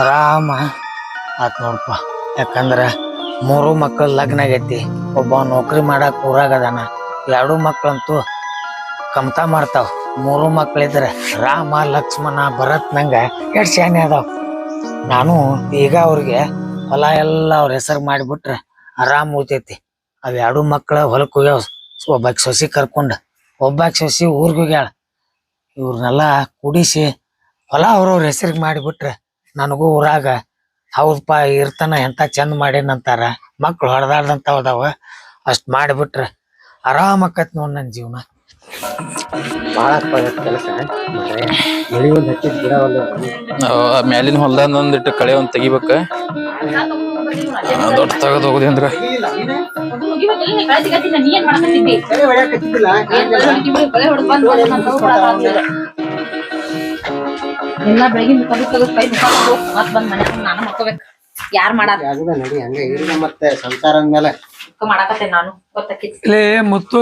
ಆರಾಮ ಆತ್ ನೋಡಪ್ಪ ಯಾಕಂದ್ರ ಮೂರು ಮಕ್ಕಳು ಲಗ್ನ ಆಗೈತಿ. ಒಬ್ಬ ನೌಕರಿ ಮಾಡಕ್ ಊರಾಗದಾನ ಎರಡು ಮಕ್ಕಳಂತೂ ಕಮ್ತಾ ಮಾಡ್ತಾವ. ಮೂರು ಮಕ್ಕಳಿದ್ರೆ ರಾಮ, ಲಕ್ಷ್ಮಣ, ಭರತ್ ನಂಗ ಎಷ್ಟು ಶಾನೆ ಅದಾವ. ನಾನು ಈಗ ಅವ್ರಿಗೆ ಹೊಲ ಎಲ್ಲ ಅವ್ರ ಹೆಸರು ಮಾಡಿಬಿಟ್ರೆ ಆರಾಮ್ ಉಳಿತೈತಿ. ಅವ್ ಎರಡು ಮಕ್ಕಳ ಹೊಲಕ್ಕೆ ಹೋಗ್ಯಾವ. ಒಬ್ಬಾಕಿ ಸೊಸಿ ಕರ್ಕೊಂಡು, ಒಬ್ಬಾಕಿ ಸೊಸಿ ಊರಿಗೆ ಹೋಗ್ಯಾಳ. ಇವ್ರನ್ನೆಲ್ಲ ಕುಡಿಸಿ ಹೊಲ ಅವ್ರವ್ರ ಹೆಸರಿಗೆ ಮಾಡಿಬಿಟ್ರೆ ನನಗೂ ಊರಾಗ ಹೌದಪ್ಪ ಇರ್ತಾನ ಎಂತ ಚಂದ ಮಾಡೇನಂತಾರ. ಮಕ್ಳು ಹೊಡೆದಾಡ್ದಂತ ಅದಾವ. ಅಷ್ಟ್ ಮಾಡಿಬಿಟ್ರೆ ಆರಾಮ್ ಆಕತ್ ನೋಡ್ ನನ್ ಜೀವನ. ಭಾಳ ಕೆಲಸ. ಮಳಿ ಒಂದು ಹಚ್ಚಿದ್ ಗಿಡ ಒಂದು ಮ್ಯಾಲಿನ ಹೊಲ್ದಾಗ ಒಂದಿಟ್ಟು ಕಳೆ ಒಂದ್ ತೆಗಿಬೇಕ. ದೊಡ್ಡ ತಗದ್ ಹೋಗುದಿ ಅಂದ್ರ ಎಲ್ಲ ಬೆಳಗಿನ ಕದು ತೆಗೆದು ಕೈ ಮುಖ ಮತ್ ಬಂದ್ ಮನ್ಯಾಗ ನಾನು ಮಕ್ಕೋಬೇಕು ಯಾರ್ ಮಾಡಾರ ಆಗುದ ನಡಿ ಹಂಗ ಇಲ್ಲ ಮತ್ತೆ ಸಂಸಾರ ಅಂದ್ಮೇಲೆ. ಮಾಡಾಕತ್ತೆ ನಾನು? ಗೊತ್ತಾಕಿತ್ತು ಲೇ ಮುತ್ತು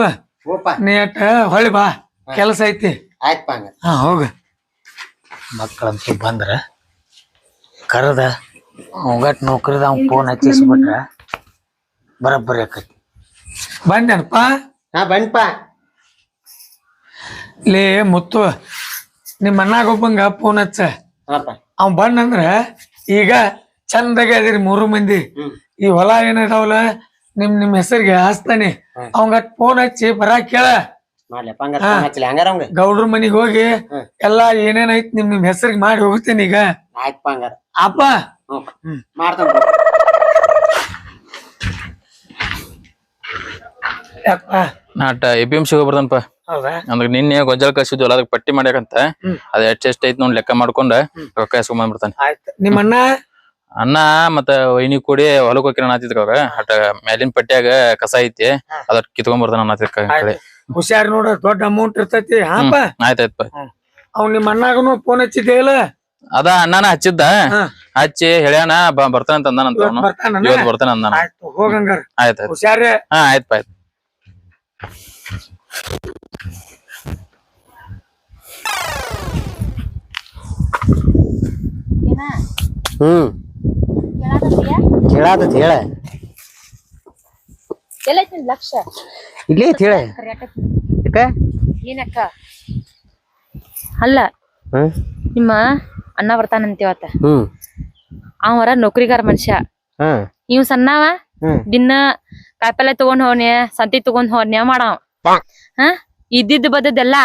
ಹೋಪ ನೀಟ್ ಹೊಳಿ ಬಾ. ಕೆಲಸ ಐತಿ. ಆಯ್ತಪ್ಪ ಹಂಗ ಹಾ ಹೋಗ. ಮಕ್ಕಳಂತೂ ಬಂದ್ರ ಕರೆದ ಒಗಟ್ ನೌಕರಿದ ಅವ್ನ್ ಫೋನ್ ಹಚ್ಚಿಸ್ಬಿಟ್ರ ಬರಬ್ಬರಿ ಆಕತಿ. ಬಂದೇನಪ್ಪ? ಹಾ ಬನ್ಪ. ಲೇ ಮುತ್ತು ನಿಮ್ಮ ಅಣ್ಣಾಗ ಒಬ್ಬಂಗ ಫೋನ್ ಹಚ್ಚ. ಹಾಪ ಅವ್ ಬಂದಂದ್ರ ಈಗ ಚಂದಾಗ ಅದಿರಿ ಮೂರು ಮಂದಿ. ಈ ಹೊಲ ಏನಿದಾವಲ್ಲ ನಿಮ್ ನಿಮ್ ಹೆಸರಿಗೆ ಹಾಸ್ತಾನೆ. ಅವಂಗ ಫೋನ್ ಹಚ್ಚಿ ಬರಾಕ್ ಕೇಳ. ಮಾಡ್ಲಪ್ಪ ಹಂಗ ಹಚ್ಚಲಿ. ಹಂಗಾರ ಅವಂಗ? ಗೌಡ್ರ ಮನಿಗ್ ಹೋಗಿ. ಎಲ್ಲಾ ಏನೇನೈತ್ ನಿಮ್ ನಿಮ್ ಹೆಸರಿಗೆ ಮಾಡಿ ಹೋಗ್ತೀನಿ ಈಗ. ಆಯ್ತಪ್ಪ ಹಂಗಾರ. ಅಪ್ಪ. ಹ್ಞೂ ಮಾಡ್ತಾನ ಯಪ್ಪ ನಾಟ ಎ ಪಿ ಎಂ ಸಿ ಬರ್ದನ್ಪ. ಹೌದಾ? ಅಂದ್ರೆ ನಿನ್ನೆ ಗೊಂಜಾಳ ಕಳ್ಸಿದ್ವಲ್ಲ ಅದಕ್ಕೆ ಪಟ್ಟಿ ಮಾಡ್ಯಾಕಂತ. ಅದ ಎಷ್ಟ್ ಎಷ್ಟ್ ಐತ್ ನೋಡ್ ಲೆಕ್ಕ ಮಾಡ್ಕೊಂಡ ರೊಕ್ಕ ಎಸ್ಕೊಂಡ್ ಬಂದ್ಬಿಡ್ತಾನೆ. ಆಯ್ತು. ನಿಮ್ಮ ಅಣ್ಣ? ಅಣ್ಣ ಮತ್ತ ವೈನಿ ಕೂಡಿ ಹೊಲಕ್ ಹೋಗಿ ಅನ್ನತಿದ್ರು ಅವ್ರ. ಅಟ ಮೇಲಿನ ಪಟ್ಟಿಯಾಗ ಕಸ ಐತಿ. ಅದ ಕಿತ್ಕೊಂಡ್ ಬರ್ತಾನ ಅನ್ನತಿದ್ಕ ಕಡೆ. ಹುಷಾರ್ ನೋಡ ದೊಡ್ಡ ಅಮೌಂಟ್ ಇರ್ತೈತಿ. ಹಾಪ ಆಯ್ತಾಯ್ತಪ್ಪ. ಅವ್ ನಿಮ್ಮ ಅಣ್ಣಾಗನು ಫೋನ್ ಹಚ್ಚಿದ್ದೇಲ್ಲ ಅದ ಅಣ್ಣನ ಹಚ್ಚಿದ್ದ. ಹಚ್ಚಿ ಹೇಳ್ಯಾನ ಬರ್ತಾನಂತ ಅಂದಾನಂತ ಅವನು. ಬರ್ತಾನ ಅಂದಾನ. ಆಯ್ತು ಹೋಗಂಗಾರ. ಆಯ್ತಾಯ್ತು. ಹುಷಾರೇ? ಹಾ ಆಯ್ತಪ್ಪ ಆಯ್ತು. ಹ್ಮ್. ಕೇಳಾತತ್ ಹೇಳ. ಎಲ್ಲ ಲಕ್ಷ? ಇಲ್ಲೇ ಐತಿ ಹೇಳ. ಯಾಕ? ಏನಕ್ಕ? ಅಲ್ಲ ನಿಮ್ಮ ಅಣ್ಣ ಬರ್ತಾನಂತೀವತ್ತ ಹ್ಮ್. ಅವರ ನೌಕರಿಗಾರ ಮನುಷ್ಯ. ನೀವು ಸಣ್ಣವ ದಿನ ಕಾಯಿಪಲ್ಲೆ ತಗೊಂಡ್ ಹೋನ್ಯ ಸಂತಿ ತಗೊಂಡ್ ಹೋನ್ಯ ಮಾಡಾವ್. ಹ? ಇದ್ದಿದ್ ಬದ್ದೆಲ್ಲ.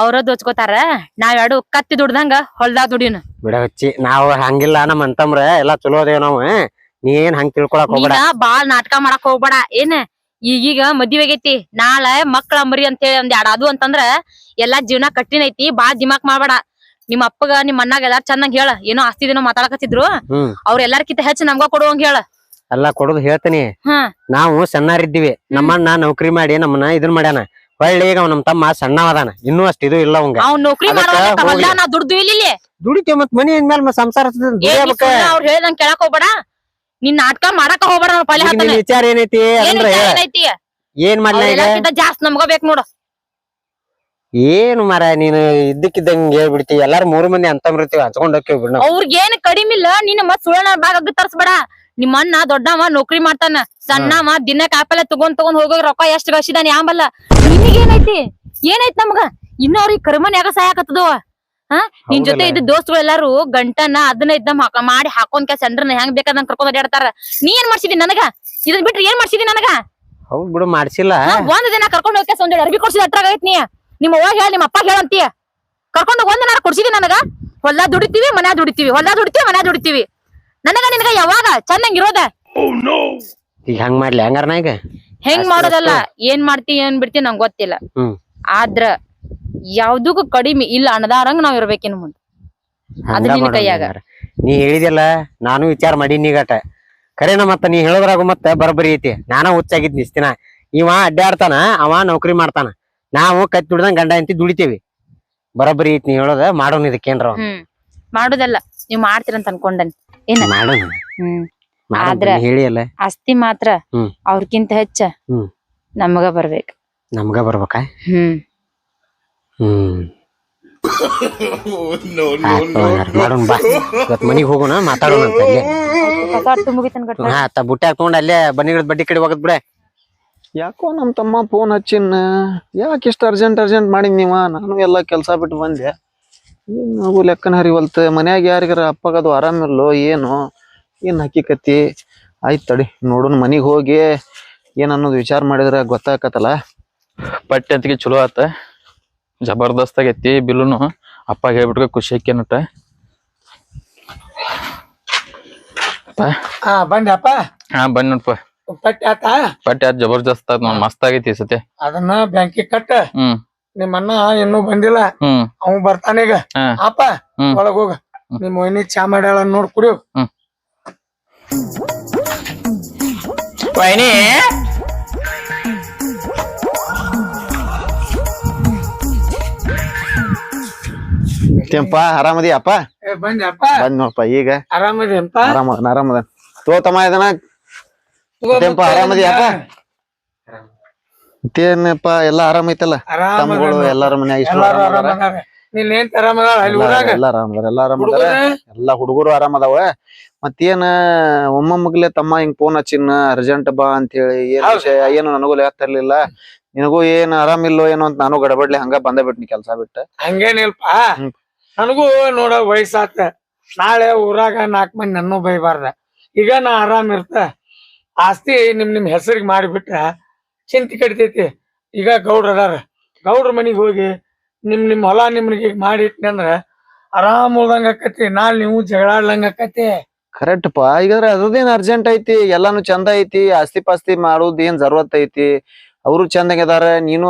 ಅವ್ರ ದೋಚ್ಕೋತಾರ. ನಾವ್ ಎರಡು ಕತ್ತಿ ದುಡ್ದಂಗ ಹೊಲ್ದಾಗ ದುಡಿನ ಬಿಡ ಹಚ್ಚಿ ನಾವು ಹಂಗಿಲ್ಲ ನಮ್ ಅಂತಮ್ರ ಎಲ್ಲಾ ಚಲೋ ಅದೇವ್ ನಾವ್. ನೀ ಏನ್ ಹಂಗ್ ತಿಳ್ಕೊಳಕ್ ಹೋಗ್ಬೇಡ. ನೀನ ಬಾಳ್ ನಾಟಕ ಮಾಡಕ್ ಹೋಗ್ಬೇಡ. ಏನ್? ಈಗೀಗ ಮದ್ವಿ ಆಗೈತಿ. ನಾಳೆ ಮಕ್ಳ ಅಂಬರಿ ಅಂತ ಹೇಳಿ ಒಂದ್ ಎರಡಾದು ಅದು ಅಂತಂದ್ರ ಎಲ್ಲಾ ಜೀವನ ಕಟ್ಟಿನ ಐತಿ ಬಾಳ್ ದಿಮಾಕ್ ಮಾಡ್ಬೇಡ. ನಿಮ್ಮ ಅಪ್ಪಗ ನಿಮ್ಮ ಅಣ್ಣಗ ಎಲ್ಲಾರು ಚಂದಂಗ್ ಹೇಳ. ಏನೋ ಆಸ್ತಿ ದಿನ ಮಾತಾಡಕತ್ತಿದ್ರು. ಅವ್ರ ಎಲ್ಲಾರ್ಕಿಂತ ಹೆಚ್ಚು ನಮ್ಗ ಕೊಡುವಂಗ ಹೇಳ. ಎಲ್ಲಾ ಕೊಡೋದು ಹೇಳ್ತೀನಿ. ನಾವು ಸಣ್ಣಾರಿದ್ದೀವಿ ನಮ್ಮಣ್ಣ ನೌಕರಿ ಮಾಡಿ ನಮ್ಮನ್ನ ಇದನ್ ಮಾಡ್ಯಾನ. ಹೊಳ್ಳಿ ಈಗ ನಮ್ ತಮ್ಮ ಸಣ್ಣವದಾನ. ಇನ್ನೂ ಅಷ್ಟ್ ಇದು ಇಲ್ಲ ಅವಂಗ. ದುಡಿತೀವಿ ಮತ್ ಮನಿ ಅಂದ್ಮೇಲೆ ಸಂಸಾರ ಕೇಳಕ್ ಹೋಗ್ಬೇಡ. ನೀನ್ ನಾಟಕ ಮಾಡಾಕ ಹೋಗ್ಬೇಡ ವಿಚಾರ ಏನೈತಿ ಅಂದ್ರೆ ಏನ್ ಮಾಡ್ಲ ಜಾಸ್ತಿ ನಮ್ಗ ಬೇಕ್ ನೋಡು. ಏನು ಮರ ನೀನು ಇದ್ದಕ್ಕಿದ್ದಂಗ ಹೇಳ್ಬಿಡ್ತಿ ಎಲ್ಲಾರು ಮೂರ್ ಮಂದಿ ಅಂತ ಇರ್ತೀವಿ ಹಂಚ್ಕೊಂಡ್ ಹೋಗ್ತೀವಿ ಬಿಡ್ ನಾವು. ಅವ್ರಿಗೇನ್ ಕಡಿಮೆ ಇಲ್ಲ. ನೀನ್ ಮತ್ ಸುಳ್ಳ ಬಾಗ ತರ್ಸ್ಬೇಡ. ನಿಮ್ಮ ಅಣ್ಣ ದೊಡ್ಡವ ನೌಕರಿ ಮಾಡ್ತಾನ ಸಣ್ಣವ ದಿನ ಕಾಪಲ್ಲ ತಗೊಂಡ್ ತಗೊಂಡ್ ಹೋಗೋ ರೊಕ್ಕ ಎಷ್ಟ್ ಗಳಿಸಿದಾನ ಯಾಂಬಲ್ಲ ನಿನಗೇನೈತಿ? ಏನೈತಿ ನಮ್ಗ? ಇನ್ನ ಅವ್ರಿಗೆ ಕರ್ಮನ್ಯಾಗ ಸಹಾಯಕತ್ತದವ. ಹಾ? ನಿನ್ ಜೊತೆ. ಇದ್ದ ದೋಸ್ತಗಳು ಎಲ್ಲಾರು ಗಂಟನ ಅದನ್ನ ಇದ್ದ ಮಾಡಿ ಹಾಕೊಂಡ್ ಕೆಲಸ ಚಂದ್ರನ ಹೆಂಗ್ ಬೇಕಾದಂಗ್ ಕರ್ಕೊಂಡ್ ಅಡ್ಯಾಡ್ತಾರ. ನೀ ಏನ್ ಮಾಡ್ಸಿದಿ ನನಗ? ಇದನ್ ಬಿಟ್ರಿ ಏನ್ ಮಾಡ್ಸಿದಿ ನನಗ? ಹೌದ್ ಬಿಡು ಮಾಡ್ಸಿಲ್ಲ. ಒಂದ್ ದಿನ ಕರ್ಕೊಂಡ್ ಹೋಗ್ಯಾಸ ಒಂದ್ ಅರ್ಬಿ ಕೊಡ್ಸಿದ ಅಟ್ರಾಗ ಐತ್ ನೀ. ನಿಮ್ಮ ಅವ್ವ ಹೇಳ ನಿಮ್ಮ ಅಪ್ಪ ಹೇಳಂತೀಯ. ಕರ್ಕೊಂಡ್ ಒಂದ್ ನಾರ ಕೊಡ್ಸಿದಿ ನನಗ? ಹೊಲ ದುಡಿತೀವಿ ಮನ್ಯಾಗ ದುಡಿತೀವಿ. ಹೊಲ ದುಡಿತೀವಿ ಮನ್ಯಾಗ ದುಡಿತೀವಿ. ನನಗ ನಿನಗ ಯಾವಾಗ ಚಂದಂಗ್ ಇರೋದ? ಈಗ ಹಂಗ್ ಮಾಡ್ಲಿ? ಹಂಗಾರ ನಾ ಈಗ? ಹೆಂಗ್ ಮಾಡೋದಲ್ಲ? ಏನ್ ಮಾಡ್ತಿ ಏನ್ ಬಿಡ್ತಿ ನಂಗ್ ಗೊತ್ತಿಲ್ಲ. ಹ್ಮ್. ಆದ್ರ ಯಾವ್ದಕ್ಕೂ ಕಡಿಮೆ ಇಲ್ಲ ಅಣದಾರಂಗ ನಾವ್ ಇರ್ಬೇಕಿನ್ ಮುಂದ್. ಅದು ಹಂಗ ನಿನ್ ಮಾಡೋಣ ಕೈಯಾಗ. ಹಂಗಾರ. ನೀ ಹೇಳಿದ್ಯಲ್ಲ ನಾನು ವಿಚಾರ ಮಾಡೀನಿ ಈಗಟ ಕರೇನ ಮತ್ತ ನೀ ಹೇಳೋದ್ರಾಗ ಮತ್ತ ಬರಬರಿ ಐತಿ. ನಾನ ಹುಚ್ಚಾಗಿದ್ ನಿಸ್ತಿನ ಇವ ಅಡ್ಡಾಡ್ತಾನ ಅವ ನೌಕರಿ ಮಾಡ್ತಾನ. ನಾವು ಕತ್ ದುಡ್ದಂಗ್ ಗಂಡ ಅಂತ ದುಡಿತೇವಿ. ಬರಬರಿ ಐತಿ ನೀ ಹೇಳೋದ ಮಾಡೋಣ ಇದಕ್ಕೇನ್ರ ಒಂದ್. ಹ್ಮ್. ಮಾಡುದಲ್ಲ ನೀವ್ ಮಾಡ್ತೀರಂತ ಅನ್ಕೊಂಡನ್. ಏನ? ಮಾಡೋಣ. ಹ್ಮ್. ಮಾಡೋಣ ಆದ್ರ- ನೀ ಹೇಳಿ ಅಲ್ಲ ಆಸ್ತಿ ಮಾತ್ರ ಹ್ಮ್. ಅವ್ರಕ್ಕಿಂತ ಹೆಚ್ಚ ಹ್ಮ್. ನಮಗ ಬರ್ಬೇಕ. ನಮ್ಗ ಬರ್ಬೇಕಾ? ಹ್ಮ್. ಹ್ಮ್. ಮಾಡೋಣ ಬಾ. ಇವತ್ ಮನಿಗ್ ಹೋಗೋಣ ಮಾತಾಡೋಣ ಅಂತ ಅಲ್ಲೇ ಕಸ ಮುಗಿತನ್ ಗಟ್ಟ ಹಾ ತ ಬುಟ್ಟಿ ಹಾಕೊಂಡ್ ಅಲ್ಲೇ ಬನ್ನಿ ಬಡ್ಡಿ ಕಡೆ ಹೋಗದ್ ಬಿಡ. ಯಾಕೋ ನಮ್ಮ ತಮ್ಮ ಫೋನ್ ಹಚ್ಚಿನ? ಯಾಕೆ ಇಷ್ಟ ಅರ್ಜೆಂಟ್ ಅರ್ಜೆಂಟ್ ಮಾಡಿದ್ ನೀವ? ನಾನು ಎಲ್ಲ ಕೆಲಸ ಬಿಟ್ಟು ಬಂದೆ. ಮಗು ಲೆಕ್ಕನ ಹರಿವಲ್ತ? ಮನ್ಯಾಗ ಯಾರಿಗಾರ ಅಪ್ಪಗದು ಆರಾಮಿರ್ಲೋ ಏನು? ಏನು ಹಕ್ಕಿಕತಿ ಆಯ್ತು ತಡಿ ನೋಡೋಣ. ಮನೆಗೆ ಹೋಗಿ ಏನ್ ಅನ್ನೋದು ವಿಚಾರ ಮಾಡಿದ್ರೆ ಗೊತ್ತಾಕತ್ತಲ್ಲ? ಪಟ್ಟಿ ಅಂತಿಗೆ ಚಲೋ ಆತ. ಜಬರ್ದಸ್ತ್ ಆಗೈತಿ ಬಿಲ್ಲುನು. ಅಪ್ಪ ಹೇಳ್ಬಿಟ್ಕ ಖುಷಿ ಆಕೇನಟ ಹಾ ಅಪ್ಪ? ಹಾ ಬನ್ನಿ ನೋಡಪ್ಪ. ಪಟ್ಟಿ ಆತ? ಪಟ್ಟಿ ಆತ ಜಬರ್ದಸ್ತ್ ಆತ ಮಸ್ತ್ ಆಗೈತಿ ಈ ಸತಿ. ಅದನ್ನ ಬ್ಯಾಂಕಿಗೆ ಕಟ್ಟ. ಹ್ಮ್. ನಿಮ್ಮ ಅಣ್ಣ ಇನ್ನೂ ಬಂದಿಲ್ಲ. ಹ್ಮ್. ಅವ್ ಬರ್ತಾನೀಗ ಹಾ. ಅಪ್ಪ ಹ್ಮ್. ಒಳಗ್ ಹೋಗ. ನಿಮ್ ಮೊಯ್ನಿ ಚಾ ಮಾಡ್ಯಾಳ ನೋಡ್ ಕುಡಿಯು. ವೈನಿ? ತೆಂಪ ಆರಾಮದಿ ಅಪ್ಪ ಏ ಅಪ್ಪ ಬಂದ್ ನೋಡಪ್ಪ ಈಗ. ಆರಾಮದೇನಪ್ಪ? ಆರಾಮ ಆರಾಮದ. ತೋ ತಮ್ಮ ಇದನ್ನ. ತೆಂಪ ಆರಾಮದಿ ಅಪ್ಪ ಮತ್ತೇನಪ್ಪ ಎಲ್ಲ ಆರಾಮೈತಲ್ಲ ತಮ್ಮಗಳು ಎಲ್ಲಾರ ಮನ್ಯಾಗ ಇಷ್ಟು ಎಲ್ಲಾರು ಆರಾಮದಾರ? ಆರಾಮದಾರ ನೀನ್ ಏನ್ ಆರಾಮದಾಳ ಅಲ್ಲಿ ಊರಾಗ? ಎಲ್ಲ ಆರಾಮದಾರ ಎಲ್ಲ ಆರಾಮದಾರ ಹುಡುಗರು? ಎಲ್ಲಾ ಹುಡುಗರು ಆರಾಮದಾವ ಮತ್ತೇನ ಒಮ್ಮೊಮ್ಮಗ್ಲೆ ತಮ್ಮ ಹಿಂಗ್ ಫೋನ್ ಹಚ್ಚಿನ ಅರ್ಜೆಂಟ್ ಬಾ ಅಂತ ಹೇಳಿ ಏನ್ ಹೌದು. ವಿಷಯ ಏನು ನನಗೂ ಲೆಕ್ತಿರ್ಲಿಲ್ಲ ನಿನಗೂ ಏನ್ ಆರಾಮಿಲ್ಲೋ ಏನೋ ಅಂತ ನಾನು ಗಡಬಡ್ಲಿ ಹಂಗ ಬಂದ ಬಿಟ್ನಿ ಕೆಲ್ಸ ಬಿಟ್ಟ. ಹಂಗೇನಿಲ್ಪ. ಹ್ಮ್. ನನಗೂ ನೋಡ ವಯಸ್ಸಾತ. ನಾಳೆ ಊರಾಗ ನಾಲ್ಕ್ ಮಂದಿ ನನ್ನೂ ಬೈಬಾರ್ದ. ಈಗ ನಾ ಆರಾಮ್ ಇರ್ತ. ಆಸ್ತಿ ನಿಮ್ ನಿಮ್ ಹೆಸರಿಗೆ ಮಾಡಿಬಿಟ್ರ ಚಿಂತೆ ಕಡಿತೈತಿ. ಈಗ ಗೌಡ್ರ ಅದಾರ. ಗೌಡ್ರ ಮನೆಗೆ ಹೋಗಿ ನಿಮ್ ನಿಮ್ ಹೊಲ ನಿಮ್ಗೆ ಮಾಡಿ ಇಟ್ನಿ ಅಂದ್ರ ಆರಾಮ್ ಉಳ್ದಂಗ ಆಕತಿ ನಾಳೆ ನೀವು ಜಗಳಾಡ್ಲಂಗ ಆಕತಿ. ಕರೆಕ್ಟ್ ಪಾ. ಈಗ ಅದ್ರದೇನ್ ಅರ್ಜೆಂಟ್ ಐತಿ? ಎಲ್ಲಾನು ಚಂದ ಐತಿ ಆಸ್ತಿ ಪಾಸ್ತಿ ಮಾಡೋದ್ ಏನ್ ಜರುರತ್ ಐತಿ? ಅವರು ಚಂದಾಗ್ಯದಾರ ನೀನು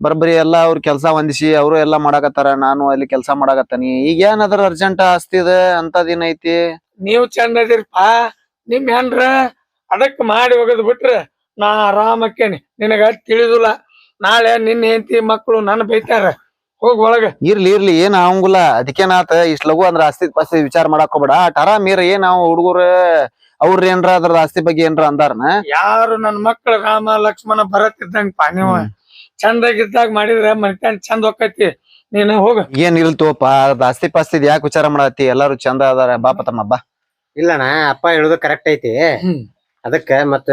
ಬರಬರಿ ಎಲ್ಲಾ ಅವ್ರ ಕೆಲಸ ಹೊಂದಿಸಿ ಅವರು ಎಲ್ಲಾ ಮಾಡಾಕತ್ತಾರ ನಾನು ಅಲ್ಲಿ ಕೆಲಸ ಮಾಡಾಕತ್ತಾನಿ. ಈಗ ಏನ್ ಅದ್ರ ಅರ್ಜೆಂಟ್ ಆಸ್ತಿ ಇದೆ ಅಂತದೇನ್ ಐತಿ? ನೀವು ಚಂದ ಅದಿರ್ಪ. ನಿಮ್ ಹೆಂಡ್ರ ಅದಕ್ ಮಾಡಿ ಹೋಗದ್ ಬಿಟ್ರ ನಾ ಆರಾಮ್ ಆಕ್ಕೇನಿ ನಿನಗ ತಿಳಿದಿಲ್ಲ. ನಾಳೆ ನಿನ್ನ ಹೆಂಡತಿ ಮಕ್ಕಳು ನನ್ನ ಬೈತಾರ. ಹೋಗ್ ಒಳಗ. ಇರ್ಲಿ ಇರ್ಲಿ ಏನ್ ಆಗಂಗಿಲ್ಲ ಅದಕ್ಕೇನಾತ ಇಷ್ಟ ಲಘು ಅಂದ್ರ ಆಸ್ತಿ ಪಾಸ್ತಿ ವಿಚಾರ ಮಾಡಾಕ್ ಹೋಗ್ಬೇಡ. ಟರಾ ಮೀರ ಏನ್ ಅವ್ ಹುಡುಗರು ಅವ್ರ ಏನ್ರ ಅದ್ರ ಆಸ್ತಿ ಬಗ್ಗೆ ಏನ್ರ ಅಂದಾರನ? ಯಾರು ನನ್ ಮಕ್ಕಳು ರಾಮ ಲಕ್ಷ್ಮಣ ಭರತ್ ಇದ್ದಂಗ ಪಾ ನೀವು ಚಂದಾಗಿದ್ದಾಗ ಮಾಡಿದ್ರ ಮನ್ತಾನ್ ಚಂದ ಹೋಕೈತಿ ನೀನು ಹೋಗ. ಏನ್ ಇಲ್ತೋಪ ಅದ್ ಆಸ್ತಿ ಪಾಸ್ತಿ ಯಾಕೆ ವಿಚಾರ ಮಾಡತ್ತಿ? ಎಲ್ಲಾರು ಚಂದ ಅದಾರ. ಬಾಪ ತಮ್ಮ ಬಾ. ಇಲ್ಲಣ್ಣ ಅಪ್ಪ ಹೇಳುದು ಕರೆಕ್ಟ್ ಐತಿ. ಅದಕ್ಕ ಮತ್ತ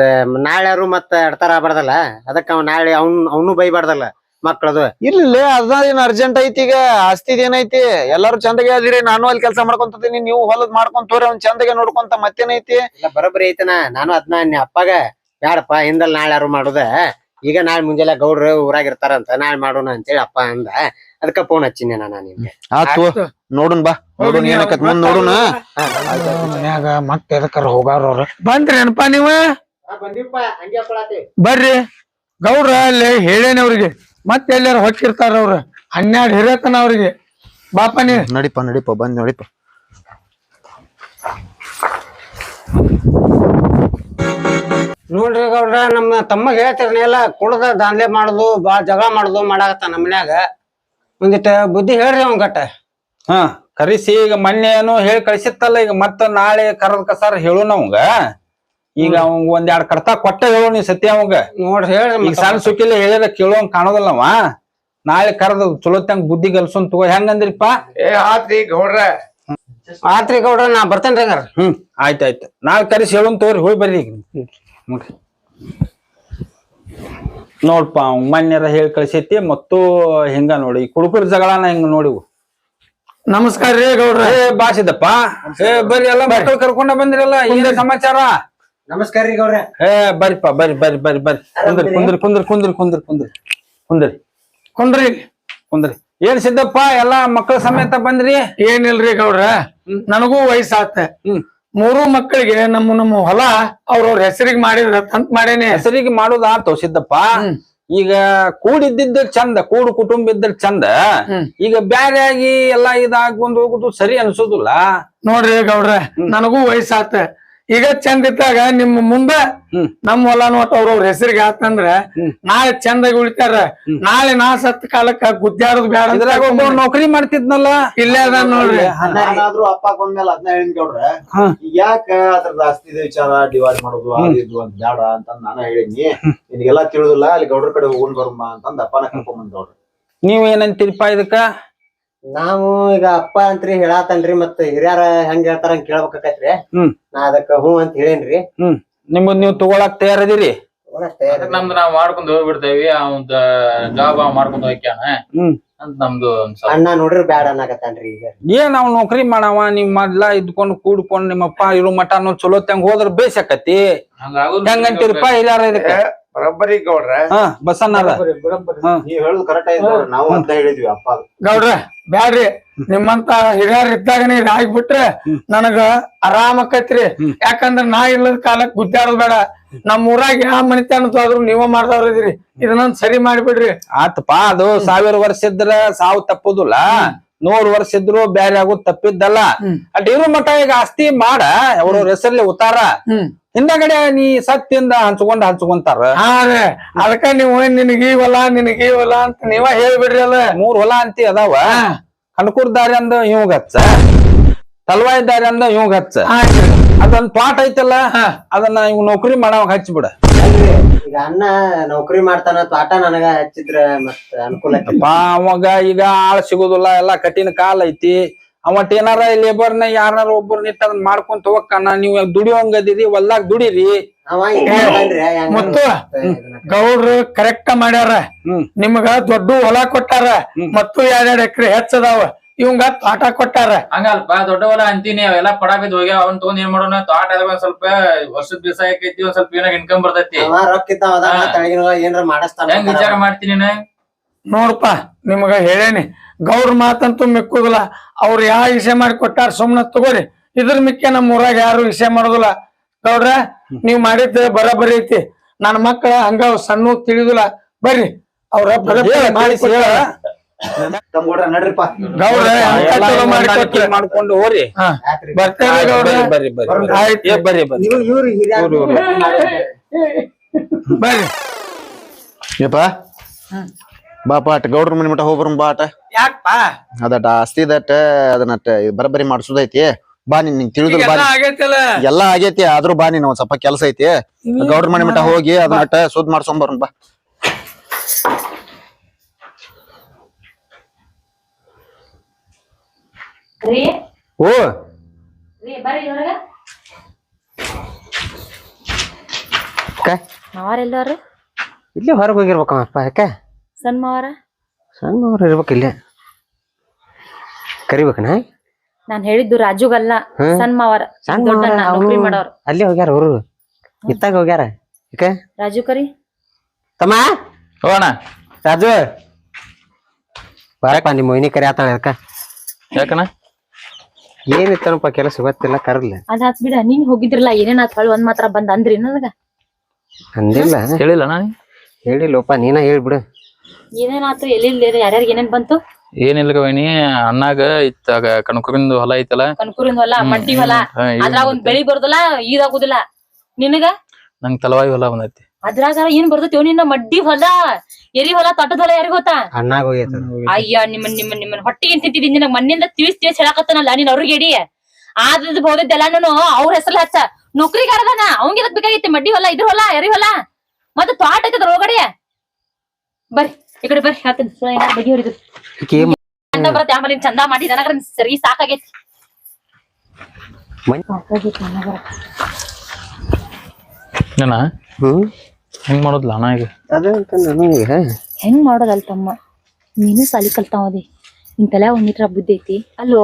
ನಾಳ್ಯಾರು ಮತ್ತ ಎಡ್ತಾರ ಆಗ್ಬಾರ್ದಲ್ಲ? ಅದಕ್ಕ ಅವ್ ನಾಳೆ ಅವ್ನ್ ಅವ್ನು ಬೈಬಾರ್ದಲ್ಲ ಮಕ್ಕಳದು ಇಲ್ಲ ಅದೇನ್ ಅರ್ಜೆಂಟ್ ಐತಿ ಈಗ? ಆಸ್ತಿದ್ ಏನೈತಿ? ಎಲ್ಲಾರು ಚಂದಗೆ ಅದಿರಿ ನಾನು ಅಲ್ಲಿ ಕೆಲಸ ಮಾಡ್ಕೊಂತೀನಿ ನೀವು ಹೊಲದ್ ಮಾಡ್ಕೊಂತೋರಿ ಅವ್ನ್ ಚಂದಗೆ ನೋಡ್ಕೊಂತ ಮತ್ತೇನೈತಿ? ಇಲ್ಲ ಬರೋಬ್ಬರಿ ಐತನ. ನಾನು ಅದ್ನ ಅನ್ನಿ ಅಪ್ಪಗ ಬ್ಯಾಡಪ್ಪ ಹಿಂದಲ್ ನಾಳೆ ಯಾರು ಮಾಡುದ? ಈಗ ನಾಳೆ ಮುಂಜಾನೆ ಗೌಡ್ರು ಊರಾಗ ಇರ್ತಾರಂತ ನಾಳೆ ಮಾಡೋಣ ಅಂತೇಳಿ ಅಪ್ಪ ಅಂದ. ಅದಕ್ಕ ಫೋನ್ ಹಚ್ಚಿನಿ ನಾನು ನಿಮ್ಗೆ. ಆತು ನೋಡುನ್ ಬಾ. ನೋಡುನ್ ಏನಕತ್ ಮುಂದ್ ನೋಡುನ? ಮನ್ಯಾಗ ಎದಕ್ಕಾರ ಹೋಗಾರ ಅವ್ರ? ಬಂದ್ರಿ ಏನಪ್ಪಾ ನೀವ ಬರ್ರಿ. ಗೌಡ್ರ ಅಲ್ಲಿ ಹೇಳೇನಿ ಅವ್ರಿಗೆ. ಮತ್ತೆ ಎಲ್ಲಾರು ಹೊಕ್ಕಿರ್ತಾರ ಅವ್ರ? ಹನ್ನೆರಡು ಹಿರೇತನ ಅವ್ರಿಗೆ. ಬಾಪ ನೀ. ನಡಿಪ ನಡಿಪ ಬಂದ್ ನಡಿಪ. ನೋಡ್ರಿ ಗೌಡ್ರ ನಮ್ಮ ತಮ್ಮಗ ಹೇಳ್ತಿರ್ನೆಲ್ಲ ಕುಡ್ದ ದಾಂಧಲೆ ಮಾಡುದು ಬಾಳ ಜಗಳ ಮಾಡುದು ಮಾಡಾಕತ್ತ ನಮ್ಮ ಮನ್ಯಾಗ. ಒಂದಿಟ ಬುದ್ಧಿ ಹೇಳ್ರಿ ಅವ್ನ್ ಗಟ್ಟ. ಹಾ ಕರಿಸಿ ಈಗ ಮೊನ್ನೆ ಏನೋ ಹೇಳಿ ಕಳ್ಸಿತ್ತಲ್ಲ ಈಗ ಮತ್ತ ನಾಳೆ ಕರದ ಕಸಾರ ಹೇಳು ಅವಂಗ? ಈಗ ಅವಂಗ ಒಂದ್ ಎರಡ್ ಕೊಟ್ಟೆ ಕೊಟ್ಟ ಹೇಳು ನೀ ಸತ್ಯ ಅವಂಗ. ನೋಡ್ರಿ ಹೇಳ್ರಿ ಈಗ ಮತ್ತ. ಸಣ್ಣ ಸುಖಿಲ್ಲ ಹೇಳಿದ್ರ ಕೇಳೋಂಗ್ ಕಾಣೋದಿಲ್ಲ ಅವ. ನಾಳೆ ಚಲೋ ತಂಗ ಬುದ್ಧಿ ಗೆಲ್ಸು ತಗೋ ಹೆಂಗಂದ್ರಿಪ್ಪ? ಏ ಆತ್ರಿ ಗೌಡ್ರ. ಆತ್ರಿ ಗೌಡ್ರ ನಾ ಬರ್ತೇನ್ರಿ ಹಂಗಾರ. ಹ್ಮ್ ಆಯ್ತಾಯ್ತು ನಾಳೆ ಕರೆಸಿ ಹೇಳೋನ್ ತಗೋರಿ ಹೋಗಿ ಬರ್ರಿ ಈಗ. ನೋಡ್ರಿ. ನೋಡ್ಪ ಮನ್ಯರ ಹೇಳಿ ಕಳಿಸೈತಿ ಮತ್ತು ಹಿಂಗ ನೋಡಿ ಈ ಕುಡುಕರ ಜಗಳನ ಹಿಂಗ ನೋಡಿವು ನಮಸ್ಕಾರ ರೀ ಗೌಡ್ರ. ಹೇ ಬಾಸಿದಪ್ಪ ಏ ಬರ್ರಿ ಎಲ್ಲ ಮಕ್ಕಳು ಕರ್ಕೊಂಡ ಬಂದಿರಲ್ಲ ಹಿಂದೆ ಸಮಾಚಾರ? ನಮಸ್ಕಾರ ರೀ ಗೌಡ್ರ. ಹೇ ಬರ್ರಿಪ್ಪ ಬರ್ರಿ ಬರ್ರಿ ಬರ್ರಿ ಬರ್ರಿ. ಕುಂದ್ರಿ ಕುಂದ್ರಿ ಕುಂದ್ರಿ ಕುಂದ್ರಿ ಕುಂದ್ರಿ ಕುಂದ್ರಿ. ಕುಂದ್ರಿ. ಕುಂದ್ರಿ. ಕುಂದ್ರಿ. ಏನ್ ಸಿದ್ದಪ್ಪ ಎಲ್ಲಾ ಮಕ್ಕಳ ಸಮೇತ ಬಂದ್ರಿ? ಏನಿಲ್ರಿ ಗೌಡ್ರ ನನಗೂ ವಯಸ್ಸಾತ. ಹ್ಮ್. ಮೂರು ಮಕ್ಕಳಿಗೆ ನಮ್ಮ ನಮ್ಮ ಹೊಲ ಅವ್ರವ್ರ ಹೆಸರಿಗೆ ಮಾಡಿದ್ರ ತಂತ ಮಾಡೇನೆ. ಹೆಸರಿಗೆ ಮಾಡೋದಾತು ಸಿದ್ದಪ್ಪ. ಈಗ ಕೂಡಿದ್ದಿದ್ದ ಚಂದ ಕೂಡು ಕುಟುಂಬ ಇದ್ದ ಚಂದ. ಈಗ ಬ್ಯಾರೆ ಆಗಿ ಎಲ್ಲಾ ಇದಾಗ್ಬಂದ್ ಹೋಗುದು ಸರಿ ಅನ್ಸೋದಿಲ್ಲ. ನೋಡ್ರಿ ಗೌಡ್ರ ನನಗೂ ವಯಸ್ಸಾತ. ಈಗ ಚಂದ ಇದ್ದಾಗ ನಿಮ್ಮ ಮುಂದ ನಮ್ ನಮ್ಮ ಹೊಲನು ಒಟ್ಟ ಅವ್ರವ್ರ ಹೆಸರಿಗೆ ಆತಂದ್ರ. ನಾಳೆ ಚಂದಾಗಿ ಉಳಿತಾರ. ನಾಳೆ ನಾ ಸತ್ ಕಾಲಕ್ಕ ಗುದ್ದಾಡೋದ್ ಬ್ಯಾಡ ನೌಕರಿ ಮಾಡ್ತಿದ್ನಲ್ಲ? ಇಲ್ಲೇ ಅದ ನೋಡ್ರಿ. ನಾನಾದ್ರೂ ಅಪ್ಪ ಬಂದ್ಮೇಲೆ ಅದನ್ನ ಹೇಳಿನ್ ಗೌಡ್ರ ಹಾ. ಯಾಕ ಅದ್ರದ ಆಸ್ತಿ ವಿಚಾರ ಡಿವೈಡ್ ಮಾಡೋದು ಅದು ಇದು ಅಂತ ಬೇಡ ಅಂತ ನಾನು ಹೇಳಿದ್ನಿ. ನಿನಗೆಲ್ಲ ತಿಳಿದಿಲ್ಲ ಅಲ್ಲಿ ಗೌಡ್ರ ಕಡೆ ಹೋಗೊಂಡ್ ಬರಮ್ಮ ಅಂತಂದ ಅಪ್ಪನ ಕರ್ಕೊಂಡ್ ಬಂದ್ ಗೌಡ್ರ. ನೀವ್ ಏನಂತೀರಿಪ್ಪ ಇದಕ್ಕ? ನಾವು ಈಗ ಅಪ್ಪ ಅಂತ್ರಿ ಹೇಳಾತನ್ರಿ ಮತ್ತ ಹಿರಿಯರ ಹೆಂಗ್ ಹೇಳ್ತಾರ ಹಂಗ್ ಕೇಳ್ಬೇಕಾಕೈತ್ರಿ. ಹ್ಮ್. ನಾ ಅದಕ್ಕ ಹ್ಞೂ ಅಂತ ಹೇಳೇನ್ರಿ. ಹ್ಮ್. ನಿಮ್ಮದ್ ನೀವ್ ತಗೊಳಕ್ ತಯಾರದಿರಿ? ಅದಕ್ ನಮ್ದು ನಾವ್ ಮಾಡ್ಕೊಂಡ್ ಹೋಗ್ಬಿಡ್ತೇವಿ ಅವಂದ ಜಾಬ್ ಮಾಡ್ಕೊಂಡ್ ಹೋಗ್ಯಾನ. ಹ್ಮ್. ಅಂತ ನಮ್ದು ಒಂದ್ ಸ್ವಲ್ಪ. ಅಣ್ಣ ನೋಡ್ರಿ ಬ್ಯಾಡ ಅನ್ನಕತ್ತಾನ್ರಿ ಈಗ. ಏನ್ ನಾವ್ ನೌಕರಿ ಮಾಡವ ನಿಮ್ ಮೊದ್ಲ ಇದ್ಕೊಂಡು ಕೂಡ್ಕೊಂಡ್ ನಿಮ್ಮಪ್ಪ ಇರೋ ಮಠ ಅನ್ನೋ ಚಲೋ ತಂಗ ಹೋದ್ರ ಬೇಸ್ ಹಂಗಾಗೋದು ಹೆಂಗಂತೀರಪ್ಪ ಇಲ್ಲಾರ ಇದಕ್ಕ? ಬರೋಬ್ಬರಿ ಗೌಡ್ರ. ಹಾ ಬಸಣ್ಣರ ನೀವ್ ಹೇಳುದು ಕರೆಕ್ಟ್ ಆಯ್ತು ನೋಡ್ರಿ ನಾವು ಅಂತ ಹೇಳಿದ್ವಿ ಅಪ್ಪ ಗೌಡ್ರ ಬ್ಯಾಡ್ರಿ. ನಿಮ್ಮಂತ ಹಿರಿಯರ್ ಇದ್ದಾಗನೇ ನೀರ್ ಆಗ್ಬಿಟ್ರೆ ನನಗ ಆರಾಮ ಆಕೈತ್ರಿ. ಯಾಕಂದ್ರ ನಾ ಇಲ್ಲದ ಕಾಲಕ್ ಗುದ್ದಾಡೋದ್ ಬೇಡ. ನಮ್ ಊರಾಗ ಯಾವ ಮನಿತನ ಆದ್ರೂ ನೀವ ಮಾಡ್ದವ್ರ ಇದೀರಿ. ಇದನ್ನ ಸರಿ ಮಾಡಿಬಿಡ್ರಿ. ಆತಪಾ ಅದು ಸಾವಿರ ವರ್ಷ ಇದ್ರ ಸಾವು ತಪ್ಪುದಿಲ್ಲ. ನೂರ್ ವರ್ಷ ಇದ್ರು ಬ್ಯಾರೆ ಆಗೋದ್ ತಪ್ಪಿದ್ದಲ್ಲ. ಅಟ್ ಇರೋ ಮಠ ಈಗ ಆಸ್ತಿ ಮಾಡ ಅವ್ರವ್ರ ಹೆಸರಲ್ಲಿ ಉತ್ತಾರ. ಹಿಂದಗಡೆ ನೀ ಸತ್ತಿಂದ ಹಂಚ್ಕೊಂಡ್ ಹಂಚ್ಕೊಂತಾರ. ಅದಕ್ಕ ನೀವು ನಿನಗೀ ಹೊಲ ನಿನಗೀ ಈ ಹೊಲ ಅಂತ ನೀವ ಹೇಳ್ಬಿಡ್ರಿ ಅಲ್ಲ. ಮೂರ್ ಹೊಲ ಅಂತಿ ಅದಾವ. ಕಣ್ಕೂರ್ ದಾರಿ ಅಂದ ಇವ್ ಹಚ್ಚ ತಲ್ವಾಯಿ ದಾರಿ ಅಂದ ಇವ್ ಹಚ್ಚ. ಅದೊಂದ್ ಪಾಟ್ ಐತಲ್ಲ ಅದನ್ನ ಇವ್ ನೌಕರಿ ಮಾಡವಾಗ ಹಚ್ಬಿಡ. ಈಗ ಅಣ್ಣ ನೌಕರಿ ಮಾಡ್ತಾನ ತೋಟ ನನಗ ಹಚ್ಚಿದ್ರ ಮತ್ತ ಅನುಕೂಲ ಆಕ್ಕೇತಿ. ಅವಾಗ ಈಗ ಆಳ್ ಸಿಗುದಿಲ್ಲ ಎಲ್ಲಾ ಕಠಿಣ ಕಾಲ ಐತಿ. ಅವಟ್ ಏನಾರ ಲೇಬರ್ನ ಯಾರ ಒಬ್ಬರನ್ನ ಇಟ್ಟ ಅದನ್ನ ಮಾಡ್ಕೊಂತ ಹೋಗಕ್ಕನ ನೀವ್ ದುಡಿಯೋಂಗದಿರಿ ಹೊಲ್ದಾಗ ದುಡಿರಿ. ಅವ ಹಿಂಗ್ ಹೇಳ್ತಾನ್ರಿ, ಹೆಂಗ್ ಮುತ್ತು ಇದನ್ನ ಗೌಡ್ರು ಕರೆಕ್ಟ್ ಮಾಡ್ಯಾರ. ಹ್ಮ್. ನಿಮ್ಗ ದೊಡ್ಡ ಹೊಲ ಕೊಟ್ಟಾರ. ಮತ್ತು ಎರಡೆರಡ್ ಎಕರೆ ಹೆಚ್ಚದಾವ ಇವಂಗ ತೋಟ ಕೊಟ್ಟಾರ. ಹಂಗಲ್ಪ ದೊಡ್ಡವಲ್ಲ ಅಂತೀನಿ ಅವೆಲ್ಲ ಪಡ ಬಿದ್ದು ಹೋಗ್ಯಾವ ಅವನ್ ತಗೊಂಡ್ ಏನ್ ಮಾಡೋಣ ತೋಟ ಅದ ಒಂದ್ ಸ್ವಲ್ಪ ವರ್ಷದ ದಿವಸ ಆಕೈತಿ ಒಂದ್ ಸ್ವಲ್ಪ ಏನಾಗ ಇನ್ಕಮ್ ಬರ್ತೈತಿ. ಏನ್ರ ಮಾಡಿಸ್ತಾನ ಹೆಂಗ್ ವಿಚಾರ ಮಾಡ್ತೀನಿ ನೋಡಪ್ಪ ನಿಮಗ ಹೇಳೇನಿ ಗೌರ್ ಮಾತಂತೂ ಮಿಕ್ಕುದಿಲ್ಲ ಅವ್ರು ಯಾವ ವಿಷಯ ಮಾಡಿ ಕೊಟ್ಟಾರ ಸುಮ್ನ ತಗೋರಿ ಇದ್ರ ಮಿಕ್ಕ ನಮ್ಮ ಊರಾಗ ಯಾರು ವಿಷಯ ಮಾಡೋದಿಲ್ಲ. ಗೌಡ್ರ ನೀವ್ ಮಾಡಿದ್ದ ಬರಬರಿ ಐತಿ ನನ್ನ ಮಕ್ಕಳ ಹಂಗ ಸಣ್ಣ ತಿಳಿದಿಲ್ಲ. ಬರ್ರಿ ಅವ್ರ ಬರಬರಿ ಹೇಳ, ಮಾಡಿ ಮಾಡ್ಕೊಂಡು ಹೋರಿ. ಬರ್ತೇವೆ ಗೌಡ್ರ. ಬರ್ರಿ ಬರ್ರಿ ಆಯ್ತು. ಬರ್ರಿ ಬರ್ರಿ. ಬರ್ರಿ ಯಪ್ಪ. ಬಾಪ ಅಟ್ ಗೌಡ್ರ ಮನಿ ಮಠ ಹೋಗ್ಬರ್ ಬಾಟ ಯಾಕಪ್ಪ ಅದಟ ಆಸ್ತಿ ದಟ್ಟ ಅದನ್ನ ಬರಬರಿ ಮಾಡ್ಸುದೈತಿ. ಬಾ ನಿನ್ ನಿಂಗ್ ತಿಳಿದ್ರು ಬಾ. ಎಲ್ಲಾ ಆಗೈತಿ ಆದ್ರೂ ಬಾ ನೀನ್ ಒಂದ್ ಸ್ವಲ್ಪ ಕೆಲಸ ಐತಿ. ಗೌಡ್ರ ಮನಿ ಮಠ ಹೋಗಿ ಅದನ್ನ ಸುದ್ ಮಾಡ್ಸೊಂಬರ್ ಬಾ. ರೀ? ಓ. ರೀ ಬರ್ರಿ ಹೊರಗ ಮಾವಾರೆಲ್ಲವ್ರು ಇಲ್ಲೇ ಹೊರಗೆ ಹೋಗಿರ್ಬೇಕಪ್ಪ ಯಾಕೆ? ಸಣ್ಣ ಮಾವಾರ? ಸಣ್ಣ ಅವ್ರು ಇರ್ಬೇಕು ಇಲ್ಲೇ. ಕರಿಬೇಕನ? ನಾನ್ ಹೇಳಿದ್ದು ರಾಜುಗಲ್ಲ. ಸಣ್ಣ ಮಾವಾರ ಸಣ್ಣ ದೊಡ್ಡಣ್ಣ ಮಾವಾರ, ನೌಕರಿ ಅವ್ರು- ಮಾಡೋರು. ಅಲ್ಲೇ ಹೋಗ್ಯಾರ ಅವರು. ಇತ್ತಾಗ ಹೋಗ್ಯಾರ ಯಾಕೆ? ರಾಜು ಕರಿ. ತಮ್ಮ? ಹೋಗೋಣ. ರಾಜು. ಬರಪ್ಪ ನಿಮ್ಮ ಮೊಯ್ನಿ ಕರಿ ಆತಾಳ ಯಾಕ ಯಾಕನ ಏನಿತ್ತನಪ್ಪ ಕೆಲಸ ಗೊತ್ತಿಲ್ಲ ಕರಲ್ಲ ಅದ್ ಹಾಕ್ಬಿಡ ನೀನ್ ಹೋಗಿದ್ರಲ್ಲ ಏನೇನ್ ಆತ್ ಹೊಳ್ ಒಂದ್ ಮಾತ್ರ ಬಂದ್ ಅಂದ್ರಿ ನನಗ. ಅಂದಿಲ್ಲ. ಹೇಳಿಲ್ಲ ನಾನು. ಹೇಳಿಲ್ಲಪ್ಪ ನೀನ ಹೇಳ್ಬಿಡು ಏನೇನ್ ಆತು ಎಲ್ಲಿ ಯಾರ್ಯಾರಿಗೆ ಏನೇನ್ ಬಂತು? ಏನಿಲ್ಲ ವೇಣಿ ಅಣ್ಣಾಗ ಇತ್ತ ಕಣಕುರಿಂದು ಹೊಲ ಐತಲ್ಲ. ಕನ್ಕೂರಿನ ಹೊಲ ಮಟ್ಟಿ ಹೊಲ. ಅದ್ರಾಗ ಒಂದ್ ಬೆಳಿ ಬರುದಿಲ್ಲ ಆಗುದಿಲ್ಲ. ನಿನಗ? ನಂಗ್ ತಲವಾಯಿ ಹೊಲ ಬಂದೈತಿ. ಅದ್ರಾಗ ಏನ್ ಬರ್ತೈತಿ ನಿನ್ನ ಮಡ್ಡಿ ಹೊಲ ಎರಿ ಹೊಲ ತಟ್ಟದ ಹೊಲ ಯಾರಿಗ ಗೊತ್ತಾ? ಅಣ್ಣಾಗ ಹೋಗೈತ ಅಯ್ಯ ನಿಮ್ಮ ನಿಮ್ಮ ನಿಮ್ಮ ಹೊಟ್ಟಿಗೆ ತಿಂತಿದ್ದೀನಿ ನಿನಗ್ ಮಣ್ಣಿಂದ ತಿಳಿಸ್ ತಿಳಿಸ್ ಹೇಳಕತ್ತನಲ್ಲ ನೀನ್ ಅವ್ರಿಗೆ ಹೇಳಿ ಆದ್ರದ್ ಹೋದದ್ದೆಲ್ಲ ನಾನು ಅವ್ರ ಹೆಸರು ಹಚ್ಚ. ನೌಕರಿಗಾರದಾನ ಅವಂಗ ಇದಕ್ ಬೇಕಾಗಿತ್ತು ಮಡ್ಡಿ ಹೊಲ ಇದ್ರ ಹೊಲ ಎರಿ ಹೊಲ. ಮತ್ತೆ ತೋಟ ಐತದ್ರ ಒಳಗಡೆ? ಬರ್ರಿ ಈ ಕಡೆ ಬರ್ರಿ ಹೇಳ್ತೀನಿ. ಚಂದ ಬರತ್ತೆ ಆಮೇಲೆ ಚಂದ ಮಾಡಿ ನನಗ್ರ ಸರಿ ಸಾಕಾಗೈತಿ. ನನ್ನ ಹ್ಮ್? ಹೆಂಗ್ ಮಾಡೋದ್ಲ ಅಣ್ಣ ಈಗ ಅದೇ ಅಂತಂದ್ರೆ ನನಗೆ ಹೆಂಗ್ ಮಾಡೋದಲ್ ತಮ್ಮ? ನೀನು ಸಾಲಿ ಕಲ್ತಾವದಿ ನಿನ್ ತಲೆ ಒಂದ್ ಮೀಟರ್ ಬುದ್ಧಿ ಐತಿ. ಅಲ್ಲೋ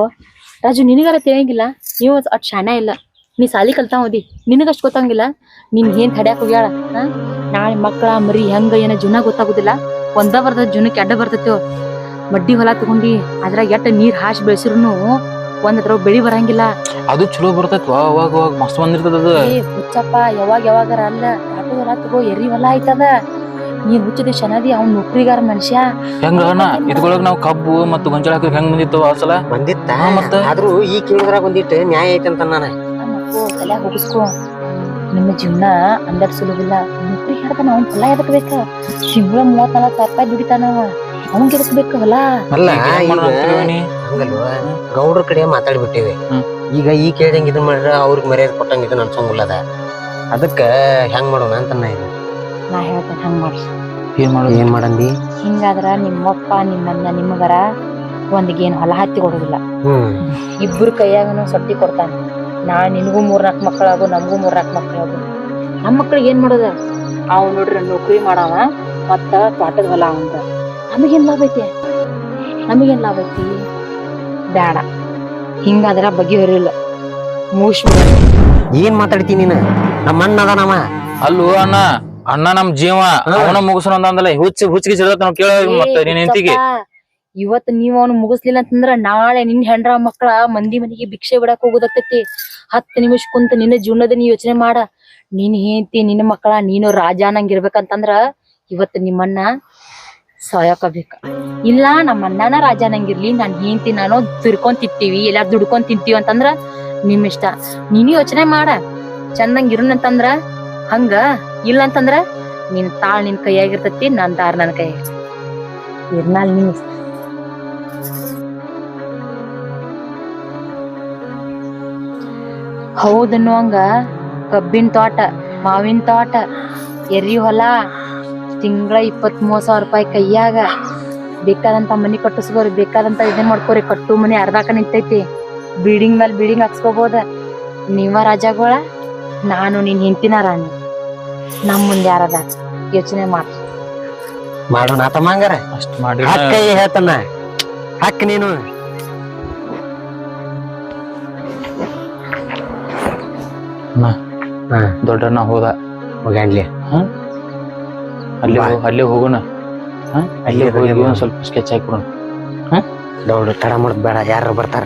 ರಾಜು ನಿನಗಾರ ತಿಳಿಯಂಗಿಲ್ಲ. ನೀವು ಅಟ್ ಶಾಣ ಇಲ್ಲ. ನೀ ಸಾಲಿ ಕಲ್ತಾವದಿ ನಿನಗಷ್ಟು ಗೊತ್ತಂಗಿಲ್ಲ. ನಿನ್ ಏನ್ ತಡ್ಯಾಕ್ ಹೋಗ್ಯಾಳ? ನಾಳೆ ಮಕ್ಕಳ ಮರಿ ಹೆಂಗ ಏನ ಜೀವನ ಗೊತ್ತಾಗುದಿಲ್ಲ. ಒಂದ ಬರ್ತದ ಜೀವನಕ್ಕೆ ಅಡ್ಡ ಬರ್ತೈತೋ. ಮಡ್ಡಿ ಹೊಲ ತಗೊಂಡಿ ಅದ್ರಾಗ ಎಟ್ಟ ನೀರ್ ಹಾಶ್ ಬೆಳೆಸಿರುನು ಒಂದ್ ಅದ್ರಾಗ ಬೆಳಿ ಬರಂಗಿಲ್ಲ. ಅದು ಚಲೋ ಬರ್ತೈತಿ. ಅವಾಗ ಅವಾಗ ಮಸ್ತ್ ಬಂದಿರ್ತದ ಹುಚ್ಚಪ್ಪ ಯಾವಾಗ ಯಾವಾಗಾರ ಅಲ್ಲ. ತಗೋ ಎರಿ ಹೊಲ ಆಯ್ತದ? ನೀನ್ ಹುಚ್ಚದಿ ಶನದಿ ಅವ್ನ ನೌಕರಿಗಾರ ಮನುಷ್ಯ. ಹೆಂಗ ಇದ್ರೊಳಗ ನಾವ್ ಕಬ್ಬು ಮತ್ತು ಗೊಂಜಾಳ ಹಾಕಿದ್ರೆ ಹೆಂಗ್ ಬಂದಿತ್ತು ಆ ಸಲ ಬಂದಿತ್ತ ಮತ್ತ? ಆದ್ರೂ ಈ ಕೇಳಿದ್ರಾಗ ಒಂದಿಟ್ಟು ನ್ಯಾಯ ಐತೆ ಅಂತ ನಾನು. ತಲೆ ಹೋಗಿಸ್ಕೊ. ನಿಮ್ಮ ಜೀವನ ಅಂದಡ್ ಸುಲಭಿಲ್ಲ ನೌಕರಿ ಹಿಡ್ದಾನ ಅವ್ನ ಹೊಲ ಎದಕ್ ಬೇಕ? ತಿಂಗಳ ಮೂವತ್ನಾಲ್ಕು ಸಾವಿರ ರೂಪಾಯಿ ದುಡಿತಾನ. ಅವ್ನ್ ಎದಕ್ ಬೇಕು ಹೊಲ. ಅಲ್ಲ? ಹಂಗಲ್ವಾ? ಗೌಡ್ರ ಕಡೆ ಮಾತಾಡ್ಬಿಟ್ಟಿವಿ. ಈಗ ಈ ಕೇಳ್ದಂಗ ಇದನ್ ಮಾಡ್ರ ಅವ್ರಿಗೆ ಮರ್ಯಾದೆ ಕೊಟ್ಟಂಗ ಇದನ್ನ ಅನ್ಸಂಗಿಲ್ಲ ಅದ ಅದಕ್ಕ ಹೆಂಗ್ ಮಾಡೋಣ ಅಂತ ನಾ ಇದು ನಾ ಹೇಳ್ತೇನೆ ಹಂಗ್ ಮಾಡ್ರಿ ಏನ್ ಮಾಡೋದು? ಏನ್ ಮಾಡಂದಿ? ಹಿಂಗಾದ್ರ ನಿಮ್ಮಪ್ಪ ನಿಮ್ಮನ್ನ ನಿಮ್ಮಗರ ಒಂದಿಗೇನ್ ಹೊಲ ಹತ್ತಿ ಕೊಡುದಿಲ್ಲ. ಹ್ಮ್. ಇಬ್ಬರು ಕೈಯಾಗನು ಸೊಟ್ಟಿ ಕೊಡ್ತಾನೆ. ನಾ ನಿನಗೂ ಮೂರ್ನಾಲ್ಕು ಮಕ್ಕಳಾಗು ನಮಗೂ ಮೂರ್ನಾಲ್ಕು ಮಕ್ಕಳಾಗು. ನಮ್ಮ ಮಕ್ಳಿಗೆ ಏನ್ ಮಾಡೋದ? ಅವ್ ನೋಡ್ರಿ ನೌಕರಿ ಮಾಡವ ಮತ್ತ ತೋಟದ ಹೊಲ ಅವಂದ ನಮಗೇನ್ ಲಾಭ ಐತಿ? ನಮಗೇನ್ ಲಾಭ ಐತಿ? ಬೇಡ ಹಿಂಗಾದ್ರ ಬಗೆಹರಿಲ್ಲ ಮುಗಿಸ್ಬಿಡ ಏನ್ ಮಾತಾಡ್ತೀನಿ ನೀನು? ನಮ್ಮ ಅಣ್ಣ ಅದಾನವ ಅಲ್ಲೂ ಅಣ್ಣ ಅಣ್ಣ ನಮ್ ಜೀವ. ಅವನ ಮುಗಿಸೋಣ ಅಂದಲ್ಲ ಹುಚ್ಚಿ ಹುಚ್ಚಿಗೆ ಸಿಗತ್ತ ನಾವು ಕೇಳ ಮತ್ತೆ ನಿನ್ ಹೆಂಡತಿಗೆ. ಇವತ್ ನೀವ್ ಅವ್ನು ಮುಗಿಸ್ಲಿಲ್ಲ ಅಂತಂದ್ರ ನಾಳೆ ನಿನ್ ಹೆಂಡ್ರ ಮಕ್ಕಳ ಮಂದಿ ಮನೆಗೆ ಭಿಕ್ಷೆ ಬಿಡಕ್ ಹೋಗೋದಾಗ್ತೈತಿ ಹತ್ತು ನಿಮಿಷ ಕುಂತ ನಿನ್ನ ಜೀವನದ ನೀ ಯೋಚನೆ ಮಾಡ. ನೀನ್ ಹೆಂಡತಿ ನಿನ್ನ ಮಕ್ಕಳ ನೀನು ರಾಜ ಅನ್ನಂಗಿರ್ಬೇಕಂತಂದ್ರ ಇವತ್ ನಿಮ್ಮನ್ನ ಸಾಯಕಬೇಕ. ಇಲ್ಲ ನಮ್ಮ ಅಣ್ಣನ ರಾಜ ಅನ್ನಂಗಿರ್ಲಿ ನಾನ್ ಹೆಂಡತಿ ನಾನು ತಿರ್ಕೊಂಡ್ ತಿಂತೀವಿ ಎಲ್ಲಾರು ದುಡ್ಕೊಂಡ್ ತಿಂತೀವಿ ಅಂತಂದ್ರ ನಿಮ್ ಇಷ್ಟ. ನೀನು ಯೋಚನೆ ಮಾಡ. ಚಂದಂಗ್ ಇರುನಂತಂದ್ರ, ಹಂಗ ಇಲ್ಲ ಅಂತಂದ್ರ ನಿನ್ ತಾಳ್ ನಿನ್ ಕೈಯಾಗಿರ್ತತಿ, ನನ್ ದಾರ್ ನನ್ ಕೈ. ಇರ್ನಾಲ್ ನೀ. ಹೌದನ್ನುವಂಗ ಕಬ್ಬಿನ ತೋಟ, ಮಾವಿನ ತೋಟ ಎರಿ ಹೊಲ, ತಿಂಗಳ ಇಪ್ಪತ್ ಮೂವತ್ ಸಾವಿರ ರೂಪಾಯಿ ಕೈಯಾಗ. ಬೇಕಾದಂತ ಮನಿ ಕಟ್ಟಿಸ್ಕೋರಿ ಬೇಕಾದಂತ ಇದನ್ ಮಾಡ್ಕೋರಿ, ಕಟ್ಟು ಮನಿ ಅರ್ಧಾಕ ನಿಂತೈತಿ. ಬಿಲ್ಡಿಂಗ್ ಮೇಲೆ ಬಿಲ್ಡಿಂಗ್ ಹಾಕ್ಸ್ಕೋಬೋದ? ನೀವ ರಾಜಾಗೋಳ ನಾನು ನಿನ್ ಹಿಂತಿನ ರಾಣಿ. ನಮ್ ಮುಂದೆ ಯಾರದ? ಯೋಚನೆ ಮಾಡ. ಮಾಡೋಣ ತಮ್ಮಂಗಾರ ಅಷ್ಟ್ ಮಾಡಿ ಹಕ್ಕ ಹೇಳ್ತಾನ? ಹಕ್ ನೀನು. ಹಾ. ದೊಡ್ಡಣ್ಣ ಹೋದ. ಮಗನ್ಲಿ ಅಲ್ಲಿ. ಅಲ್ಲಿ ಹೋಗೋಣ. ಹ? ಅಲ್ಲಿ ಹೋಗಿ ಸ್ವಲ್ಪ ಸ್ಕೆಚ್ ಹಾಕೊಣ ದೌಡ್ ತಡ ಮಾಡೋದ್ ಬೇಡ ಯಾರು ಬರ್ತಾರ?